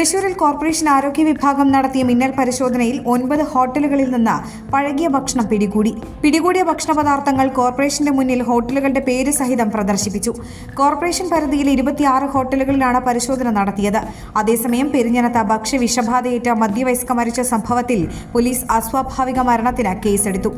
തൃശൂരിൽ കോർപ്പറേഷൻ ആരോഗ്യ വിഭാഗം നടത്തിയ മിന്നൽ പരിശോധനയിൽ ഒൻപത് ഹോട്ടലുകളിൽ നിന്ന് പഴകിയ ഭക്ഷണം പിടികൂടി. പിടികൂടിയ ഭക്ഷണ പദാർത്ഥങ്ങൾ കോർപ്പറേഷന്റെ മുന്നിൽ ഹോട്ടലുകളുടെ പേര് സഹിതം പ്രദർശിപ്പിച്ചു. കോർപ്പറേഷൻ പരിധിയിൽ ഇരുപത്തിയാറ് ഹോട്ടലുകളിലാണ് പരിശോധന നടത്തിയത്. അതേസമയം പെരിഞ്ഞനത്ത ഭക്ഷ്യ വിഷബാധയേറ്റ മധ്യവയസ്ക മരിച്ച സംഭവത്തിൽ പോലീസ് അസ്വാഭാവിക മരണത്തിന് കേസെടുത്തു.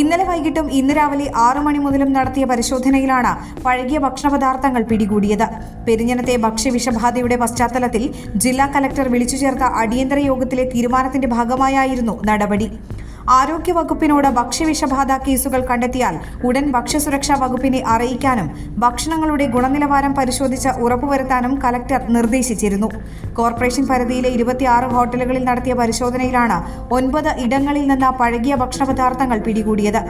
ഇന്നലെ വൈകിട്ടും ഇന്ന് രാവിലെ ആറു മണി മുതലും നടത്തിയ പരിശോധനയിലാണ് പഴകിയ ഭക്ഷണ പദാർത്ഥങ്ങൾ പിടികൂടിയത്. പെരിഞ്ഞനത്തെ ഭക്ഷ്യ വിഷബാധയുടെ പശ്ചാത്തലത്തിൽ ജില്ലാ കലക്ടർ വിളിച്ചു ചേർത്ത അടിയന്തര യോഗത്തിലെ തീരുമാനത്തിന്റെ ഭാഗമായായിരുന്നു നടപടി. ആരോഗ്യ വകുപ്പിനോട് ഭക്ഷ്യവിഷബാധ കേസുകൾ കണ്ടെത്തിയാൽ ഉടൻ ഭക്ഷ്യസുരക്ഷാ വകുപ്പിനെ അറിയിക്കാനും ഭക്ഷണങ്ങളുടെ ഗുണനിലവാരം പരിശോധിച്ച് ഉറപ്പുവരുത്താനും കലക്ടർ നിർദ്ദേശിച്ചിരുന്നു. കോർപ്പറേഷൻ പരിധിയിലെ ഇരുപത്തിയാറ് ഹോട്ടലുകളിൽ നടത്തിയ പരിശോധനയിലാണ് ഒൻപത് ഇടങ്ങളിൽ നിന്ന് പഴകിയ ഭക്ഷണപദാർത്ഥങ്ങൾ പിടികൂടിയത്.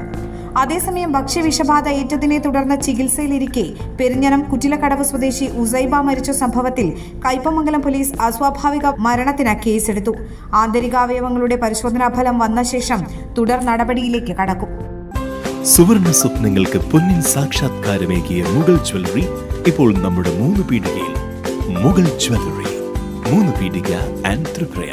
അതേസമയം ഭക്ഷ്യവിഷബാധ ഏറ്റതിനെ തുടർന്ന് ചികിത്സയിലിരിക്കെ പെരിഞ്ഞനം കുറ്റിലക്കടവ് സ്വദേശി ഉസൈബ മരിച്ച സംഭവത്തിൽ കയ്പമംഗലം പോലീസ് അസ്വാഭാവിക മരണത്തിന് കേസെടുത്തു. ആന്തരികാവയവങ്ങളുടെ പരിശോധനാ ഫലം വന്ന ശേഷം തുടർ നടപടിയിലേക്ക് കടക്കും. സുവർണ സ്വപ്നങ്ങൾക്ക് പൊന്നിൻ സാക്ഷാത്കാരമേകിയ മുഗൾ ജ്വല്ലറി ഇപ്പോൾ നമ്മുടെ മൂന്ന് പീടികയിൽ. മുഗൾ ജ്വല്ലറി മൂന്ന് പീടിക ആൻഡ് ത്രിപ്രയ